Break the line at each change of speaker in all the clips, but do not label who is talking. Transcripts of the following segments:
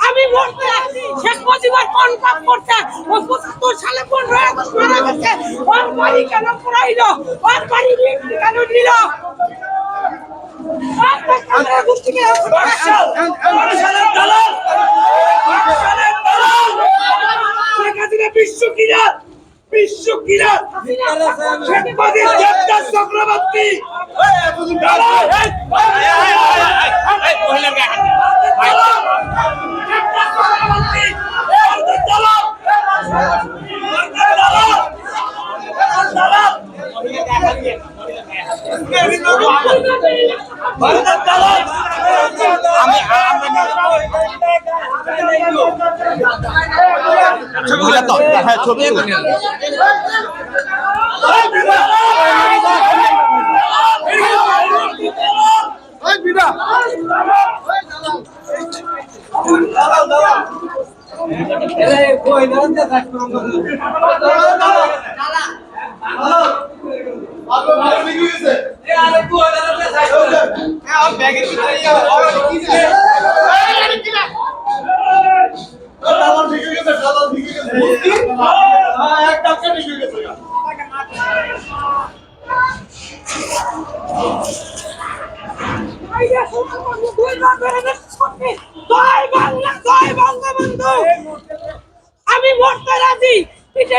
আমি বলতে আছি শেখ মুজিবুর কোন করছে ও পঁচাত্তর সালে পনেরো আগস্ট মারা গেছে? ওর বাড়ি কেন পুরাইলো ওর বাড়ি কেন নিল? গোষ্ঠীকে
শেখ হাসিনা বিশ্ব কিরাত শেখ মুজিব দেবদাস চক্রবর্তী দালাল! দেবদাস চক্রবর্তী! ভারতের দালাল! ভারতের দালাল! দালাল! ভারতের দালাল!
ছবিগুলো তো হ্যাঁ ছবিগুলো
এই বিনা!
জয় বাংলা জয় বঙ্গবন্ধু আমি মরতে রাজি এটা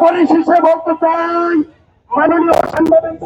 পরিশেষে বলতে চাই মাননীয় সাংবাদিক